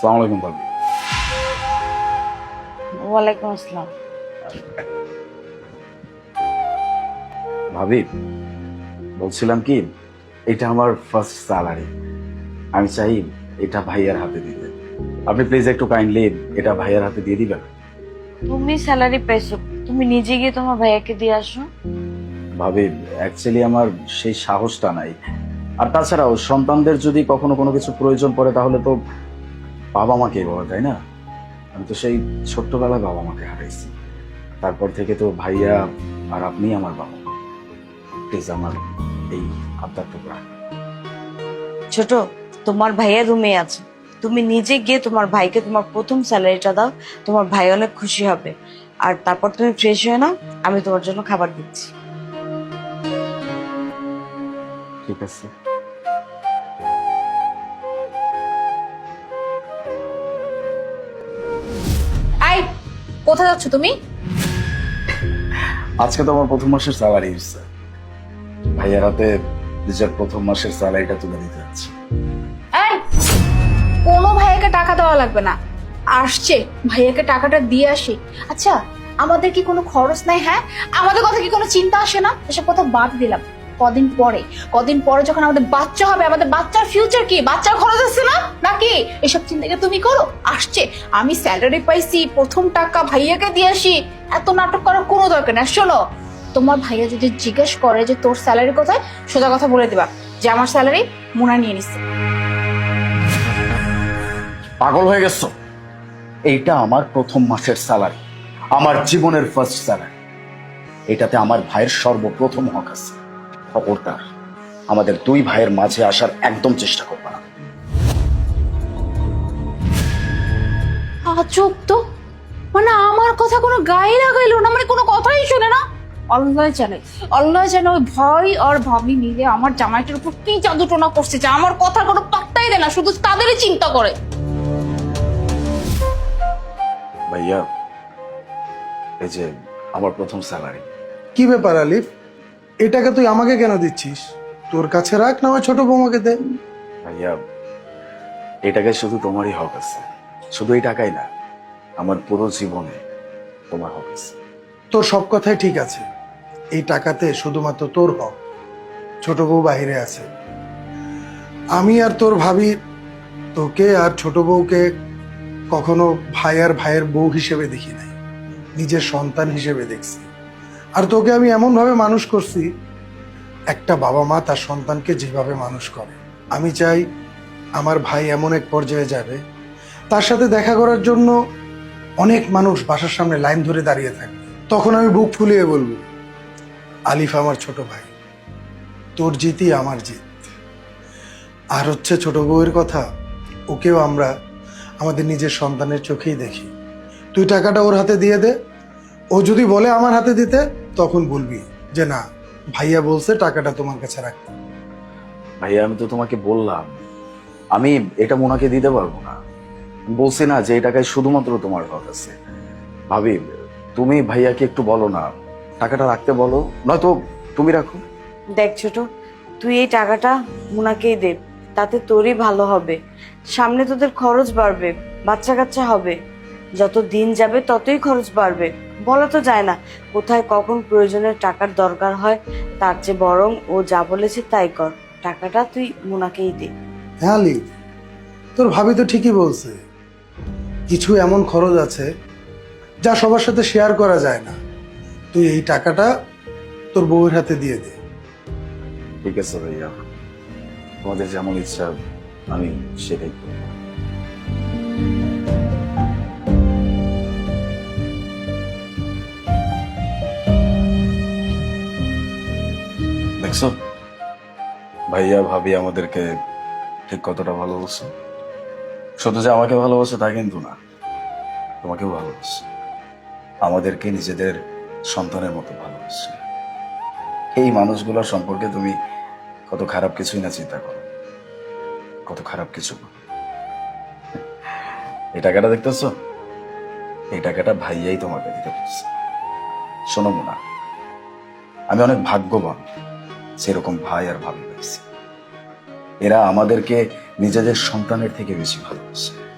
সালাম আলাইকুম ভাবি। ওয়ালাইকুম আসসালাম। ভাবি বলছিলাম কি এটা আমার ফার্স্ট স্যালারি আমি চাই এটা ভাইয়ার হাতে দিতে আপনি প্লিজ একটু কাইন্ডলি এটা ভাইয়ার হাতে দিয়ে দিবেন? তুমি স্যালারি পেয়েছ তুমি নিজে গিয়ে তোমার ভাইয়াকে দিয়ে আসো। ভাবি অ্যাকচুয়ালি আমার সেই সাহসটা নাই। আর তাছাড়াও সন্তানদের যদি কখনো কোনো কিছু প্রয়োজন পড়ে তাহলে তো বাবা মাকে বলা যায় না? আমি তো সেই ছোট্টবেলায় বাবা মাকে হারাইছি। তারপর থেকে তো ভাইয়া আর আপনি আমার বাবা প্লিজ আমার এই আবদার টুকরা ছোট তোমার ভাইয়া রুমে আছে। তুমি নিজে গিয়ে তোমার ভাইকে তোমার প্রথম স্যালারিটা দাও তোমার ভাই অনেক খুশি হবে। আর তারপর তুমি ফ্রেশ হয়ে নাও আমি তোমার জন্য খাবার দিচ্ছি। ঠিক আছে। কোথায় যাচ্ছ তুমি? আজকে তো আমার প্রথম মাসের স্যালারি এসছে ভাইয়ার হাতে নিজের প্রথম মাসের স্যালারিটা তুলে দিতে যাচ্ছি এই কোনো ভাইয়াকে টাকা দেওয়া লাগবে না। আসছে ভাইয়াকে টাকাটা দিয়ে আসি। আচ্ছা আমাদের কি কোনো খরচ নাই হ্যাঁ? আমাদের কথা কি কোনো চিন্তা আসে না? এসব কথা বাদ দিলাম। কদিন পরে? কদিন পরে যখন আমাদের বাচ্চা হবে, আমাদের বাচ্চার ফিউচার কি? বাচ্চার খরচ আছে না? নাকি? এসব চিন্তা কি তুমি করো? আসছে। আমি স্যালারি পাইছি, প্রথম টাকা ভাইয়াকে দিয়ে আসি। এত নাটক করার কোনো দরকার না শোনো, তোমার ভাইয়া যদি জিজ্ঞেস করে যে তোর স্যালারি কোথায়, সোজা কথা বলে দিবা যে আমার স্যালারি মুনা নিয়ে নিচ্ছে পাগল হয়ে গেছো? এইটা আমার প্রথম মাসের স্যালারি আমার জীবনের ফার্স্ট স্যালারি এটাতে আমার ভাইয়ের সর্বপ্রথম হক আছে। খবরদার আমাদের দুই ভাইয়ের মাঝে আসার একদম চেষ্টা করবে না। আজব তো। মানে আমার কথা কোনো গায়ে লাগাইলো না মানে কোনো কথাই শুনে না। আল্লাহ জানে আল্লাহ জানে ওই ভয় আর ভাবি মিলে আমার জামাইটার উপর কি জাদুটোনা করছে যে আমার কথা কোনো পাত্তাই দেয় না শুধু তাদেরই চিন্তা করে। ভাইয়া এই যে আমার প্রথম স্যালারি। কি ব্যাপার আলিফ? এটাকে তুই আমাকে কেন দিচ্ছিস? তোর কাছে রাখ না আমার ছোট বৌমাকে দে। ভাইয়া এটাকে শুধু তোমারই হক আছে। শুধু এই টাকাই না আমার পুরো জীবনে তোমার হক আছে। তোর সব কথাই ঠিক আছে। এই টাকাতে শুধুমাত্র তোর হক। ছোট বউ বাইরে আছে। আমি আর তোর ভাবি তোকে আর ছোট বউকে কখনো ভাই আর ভাইয়ের বউ হিসেবে দেখি নাই। নিজের সন্তান হিসেবে দেখছি। আর তোকে আমি এমনভাবে মানুষ করছি, একটা বাবা মা তার সন্তানকে যেভাবে মানুষ করে। আমি চাই আমার ভাই এমন এক পর্যায়ে যাবে, তার সাথে দেখা করার জন্য অনেক মানুষ বাসার সামনে লাইন ধরে দাঁড়িয়ে থাকবে। তখন আমি বুক ফুলিয়ে বলব, আলিফ আমার ছোট ভাই, তোর জিতই আমার জিত। আর হচ্ছে ছোট বউয়ের কথা, ওকেও আমরা আমাদের নিজের সন্তানের চোখেই দেখি। তুই টাকাটা ওর হাতে দিয়ে দে ও যদি বলে আমার হাতে দিতে তখন বলবি যে না ভাইয়া বলছে টাকাটা তোমার কাছে রাখতে। ভাইয়া আমি তো তোমাকে বললাম। আমি এটা মোনাকে দিতে পারব না। বলছি না যে এই টাকায় শুধুমাত্র তোমার হক আছে। ভাবি তুমি ভাইয়াকে একটু বলো না। টাকাটা রাখতে বলো। নয়তো তুমি রাখো। দেখ ছোট তুই এই টাকাটা মুনাকেই দে। তাতে তোরই ভালো হবে। সামনে তোদের খরচ বাড়বে বাচ্চা কাচ্চা হবে। যত দিন যাবে ততই খরচ বাড়বে। বলা তো যায় না কোথায় কখন প্রয়োজনের টাকার দরকার হয় তার চেয়ে বরং ও যা বলেছে তাই কর টাকাটা তুই মুনাকেই দে। হ্যাঁ আলিফ তোর ভাবি তো ঠিকই বলছে। কিছু এমন খরচ আছে যা সবার সাথে শেয়ার করা যায় না। তুই এই টাকাটা তোর বউয়ের হাতে দিয়ে দে। ঠিক আছে ভাইয়া। তোমাদের যেমন ইচ্ছা আমি সেটাই করব। দেখছ? ভাইয়া, ভাবি আমাদেরকে ঠিক কতটা ভালোবাসে? শুধু যে আমাকে ভালোবাসে তা কিন্তু না, তোমাকেও ভালোবাসে। আমাদেরকে নিজেদের সন্তানের মতো ভালোবাসে। এই মানুষগুলোর সম্পর্কে তুমি কত খারাপ কিছুই না চিন্তা করো। কত খারাপ কিছু। এই টাকাটা দেখতেছো? এই টাকাটা ভাইয়াই তোমাকে দিতে পারছে শোনো না আমি অনেক ভাগ্যবান। সেরকম ভাই আর ভাবি পাইছি এরা আমাদেরকে নিজেদের সন্তানের থেকে বেশি ভালোবাসে।